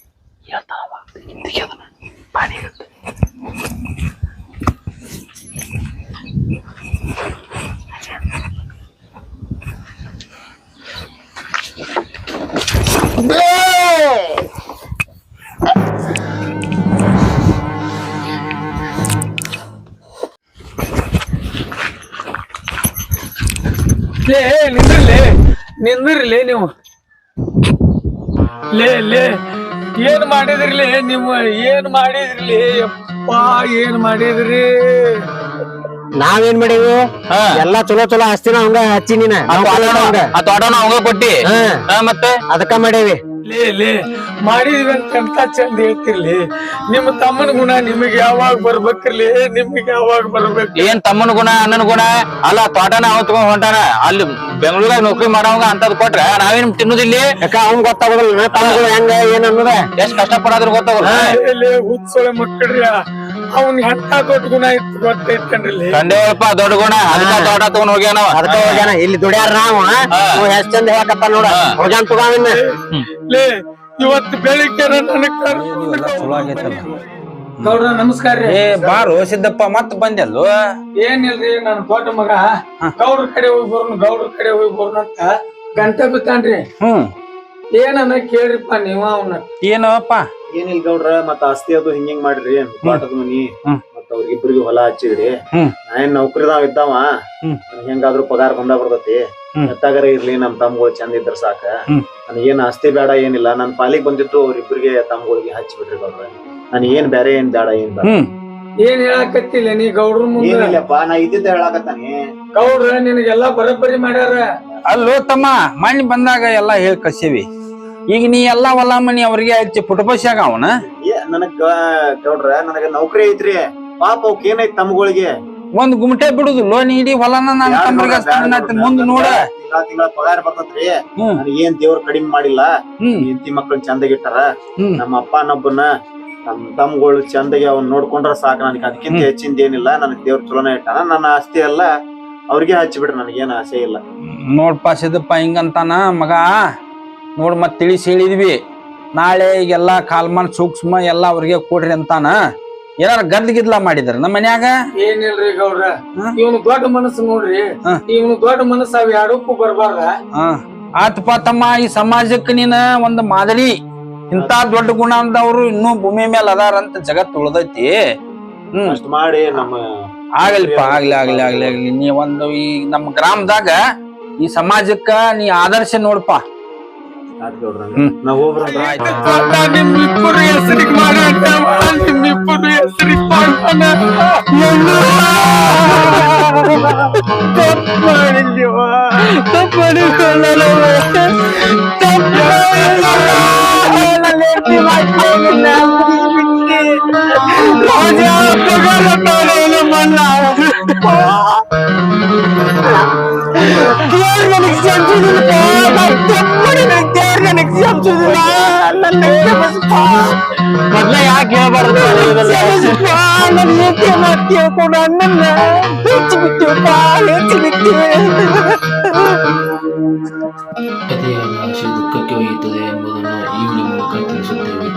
ನಿಂದ್ರಲೇ ನೀವು. ಲೇ ಲೇ ಏನ್ ಮಾಡಿದ್ರಿ ನೀವು? ಏನ್ ಮಾಡಿದಿರ್ಲಿ ಯಪ್ಪಾ ಏನ್ ಮಾಡಿದ್ರಿ? ನಾವೇನ್ ಮಾಡೇವಿ. ಎಲ್ಲಾ ಚಲೋ ಚಲೋ ಆಸ್ತಿನ ಹಂಗ ಹಚ್ಚಿ ನೀನ. ಆ ತೋಟನ ಆ ಅವಂಗ ಕೊಟ್ಟಿ. ಮತ್ತೆ? ಅದಕ್ಕ ಮಾಡೇವಿ. ಲೇ ಲೇ ಮಾಡಿದ್ವಿ ಅಂತ ಎಂತ ಚಂದ ಹೇಳ್ತಿರ್ಲಿ? ನಿಮ್ಮ ತಮ್ಮನ ಗುಣ ನಿಮಗೆ ಯಾವಾಗ ಬರ್ಬೇಕ್ರಿ ನಿಮಗೆ ಯಾವಾಗ ಬರ್ಬೇಕು? ಏನ್ ತಮ್ಮನ ಗುಣ ಅಣ್ಣನ ಗುಣ? ಅಲ್ಲ ತೋಟನ ಅವ ತಗೊಂಡ್ ಹೊಂಟಾನ. ಅಲ್ಲಿ ಬೆಂಗಳೂರಾಗ ನೌಕರಿ ಮಾಡೋಂಗ ಅಂತದ್ ಕೊಟ್ರ ನಾವೇನ್ ತಿನ್ನುದಿಲ್ಲ? ಯಾಕ ಅವ್ನ್ ಗೊತ್ತಾಗೋದಿಲ್ಲ. ತಮ್ಮಗಳು ಹೆಂಗ ಏನ್ ಅನ್ನೋದ? ಎಷ್ಟ್ ಕಷ್ಟ ಪಡಾದ್ರು ಗೊತ್ತಾಗಲ್ಲ ಹುಚ್ಚೊಳೆ ಮಕ್ಕಳ್ರಿ ಅವ್ನ್ ಎಂತ ದೊಡ್ಡ ಗುಣ ಇತ್ತು ಗೊತ್ತೈತನ್ರಿ ಕಂಡೇವಪ್ಪ ದೊಡ್ಡ ಗುಣ. ಅದಕ್ಕ ತೋಟ ತಗೊಂಡ್ ಹೋಗ್ಯಾನವ ಅದಕ್ಕ ಹೋಗ್ಯಾನ. ಇಲ್ಲಿ ದುಡ್ಯಾರ ನಾವ ಎಷ್ಟ್ ಚಂದ ಹೇಳಕಪ್ಪ ನೋಡ. ಹೋಗ್ಯಾನ ತಗೊಂಡ ಲೇ ಇವತ್ತು ಬೆಳಿಗ್ಗೆ ನನಗ್ ಗೌಡ್ರ ನಮಸ್ಕಾರ ರೀ. ಏ ಬಾರು ಸಿದ್ದಪ್ಪ ಮತ್ ಬಂದೆಲ್ಲೋ ಏನಿಲ್ರಿ ನನ್ನ ದೊಡ್ಡ ಮಗ. ಗೌಡ್ರ ಕಡೆ ಹೋಗಿ ಬರೋಣ ಗೌಡ್ರ ಕಡೆ ಹೋಗಿ ಬರೋಣ ಅಂತ ಗಂಟೆ ಬಿತ್ತಾನ್ರಿ. ಹ್ಮ್. ಏನನ್ನ ಕೇಳ್ರಿಪ್ಪ ನೀವ ಅವನ್ನ? ಏನಪ್ಪ ಏನಿಲ್ ಗೌಡ್ರ ಮತ್ತ ಆಸ್ತಿ ಅದು ಹಿಂಗ್ ಹಿಂಗ್ ಮಾಡ್ರಿ ತೋಟದ ಮನಿ. ಮತ್ತ ಅವ್ರಿಗಿಬ್ರಿಗೂ ಹೊಲ ಹಚ್ಚಿದ್ರಿ. ನಾ ಏನ್ ನೌಕರಿದಾವ್ ಇದ್ದಾವ? ಹೆಂಗಾದ್ರೂ ಪಗಾರ ಬಂದ ಬರ್ತೈತಿ. ಎತ್ತಾಗರ ಇರ್ಲಿ ನಮ್ ತಮ್ಗಳು ಚಂದ ಇದ್ರ ಸಾಕ. ನನ್ ನನಗೇನ್ ಆಸ್ತಿ ಬೇಡ ಏನಿಲ್ಲ. ನನ್ ಪಾಲಿಗೆ ಬಂದಿದ್ದು ಅವ್ರಿಬ್ರಿಗೆ ತಮ್ಗಳಿಗೆ ಹಚ್ಚಿ ಬಿಡ್ರಿ ಗೌಡ್ರ. ನನ್ ಏನ್ ಬೇರೆ ಏನ್ ಬೇಡ ಏನ್ ಬೇಡ ಏನ್ ಹೇಳಕತ್ತಿಲ್ಲ ನೀ ಗೌಡ್ರ ಮುಂದೆ? ಏನಿಲ್ಲಪ್ಪ ನಾ ಇದ್ದಿದ್ದ ಹೇಳಾಕತ್ತಾನೆ. ಗೌಡ್ರ ನಿನಗೆಲ್ಲಾ ಬರಬ್ಬರಿ ಮಾಡ್ಯಾರ. ಅಲ್ಲೋ ತಮ್ಮ ಮಣ್ಣಿ ಬಂದಾಗ ಎಲ್ಲಾ ಹೇಳಿ ಕಸೀವಿ ಈಗ ನೀ ಎಲ್ಲಾ ಹೊಲ ಮನಿ ಅವ್ರಿಗೆ ಹಚ್ಚಿ ಆಗ ಅವನ? ಏ ನನಗ್ ಗ- ಗೌಡ್ರ ನನಗ ನೌಕರಿ ಐತ್ರಿ. ಪಾಪ ಅವಕ್ ಏನೈತ್ ತಮ್ಗಳಿಗೆ? ಒಂದ್ ಗುಮಟೆ ಬಿಡುದು ಲೋನ್ ಇಡೀ ಹೊಲನ ನನ್ನ ತಮ್ಮರಿಗೆ ಮುಂದ್ ನೋಡ. ತಿಂಗಳ ತಿಂಗಳ ಪಗಾರ ಬರ್ತೈತ್ರಿ. ಹ್ಮ್. ನನಗ್ ಏನ್ ದೇವ್ರ ಕಡಿಮೆ ಮಾಡಿಲ್ಲ. ಹ್ಮ್. ಹೆಂಡತಿ ಮಕ್ಕಳನ್ನ ಚಂದಾಗಿಟ್ಟಾರ ಹ್ಮ್. ನಮ್ಮ ಅಪ್ಪನೊಬ್ಬನ ನಮ್ ತಮ್ಗಳು ಚಂದಗೆ ಅವ್ನ ನೋಡ್ಕೊಂಡ್ರ ಸಾಕು. ನನಗೆ ಅದಕ್ಕಿಂತ ಹ್ಮ್. ಹೆಚ್ಚಿಂದ ಏನಿಲ್ಲ. ನನಗ್ ದೇವ್ರ ಚಲೋನ ಇಟ್ಟಾನ. ನನ್ನ ಆಸ್ತಿ ಎಲ್ಲ ಅವ್ರಿಗೆ ಹಚ್ಚಿಬಿಡ್ರಿ ನನಗೇನು ಆಸೆ ಇಲ್ಲ. ನೋಡ್ಪ ಸಿದ್ದಪ್ಪ ಹಿಂಗಂತಾನ ಮಗ. ನೋಡ್ ಮತ್ತೆ ತಿಳಿಸಿ ಹೇಳಿದ್ವಿ. ನಾಳೆ ಈಗೆಲ್ಲ ಕಾಲ್ಮಾನ್ ಸೂಕ್ಷ್ಮ ಎಲ್ಲ ಅವ್ರಿಗೆ ಕೊಡ್ರಿ ಅಂತಾನ. ಏನಾರ ಗದ್ದ ಗಿದ್ಲ ಮಾಡಿದ್ರ ನಮ್ಮ ಮನ್ಯಾಗ? ಏನಿಲ್ರಿ ಗೌಡ್ರ. ಇವನು ದೊಡ್ಡ ಮನಸ್ಸು ನೋಡ್ರಿ. ಇವನು ದೊಡ್ಡ ಮನಸ್ಸು ಅವ್ ಯಾರಕ್ಕೂ ಬರ್ಬಾರ್ದ? ಆತಪ್ಪ ತಮ್ಮ ಈ ಸಮಾಜಕ್ಕೆ ನೀನ ಒಂದು ಮಾದರಿ. ಇಂತ ದೊಡ್ಡ ಗುಣ ಅಂದವ್ರು ಇನ್ನೂ ಭೂಮಿ ಮೇಲೆ ಅದಾರ ಅಂತ ಜಗತ್ತು ಉಳ್ದೈತಿ. ಹ್ಮ್. ಮಾಡಿ ನಮ್ಮ ಆಗಲಿಪ್ಪ ಆಗ್ಲಿ ಆಗ್ಲಿ ಆಗ್ಲಿ ಆಗ್ಲಿ. ನೀ ಒಂದು ಈ ನಮ್ಮ ಗ್ರಾಮದಾಗ ಈ ಸಮಾಜಕ್ಕ ನೀ ಆದರ್ಶ ನೋಡ್ಪ. ನಾವ್ ಹೋಗ್ಬರೋಣ ನಿಮ್ಮಿಬ್ಬರು ಹೆಸರಿಗೆ ಮಾಡೋಣ ನಿಮ್ಮಿಬ್ಬರು ಹೆಸರಿಗೆ ಮಾಡೋಣ ತಪ್ಪು ಮಾಡಿದ್ಯವ ತಪ್ಪು ಮಾಡಿಕೊಳ್ಳಲವ ತಪ್ಪು ಮೊದ್ಲ ಯಾಕೆ ಹೇಳ್ಬಾರ್ದು ಕೇಳ್ಕೊಂಡು ಅಣ್ಣನ್ನ ಹೆಚ್ಚು ಬಿಟ್ಟಿವಪ್ಪ ಹೆಚ್ಚು ಬಿಟ್ಟಿವೆ ಅತಿಯಾದ ಆಸೆ ದುಃಖಕ್ಕೆ ಒಯ್ಯುತ್ತದೆ ಎಂಬುದನ್ನು ಈ ವಿಡಿಯೋ ಮೂಲಕ ತಿಳಿಸುತ್ತೇವೆ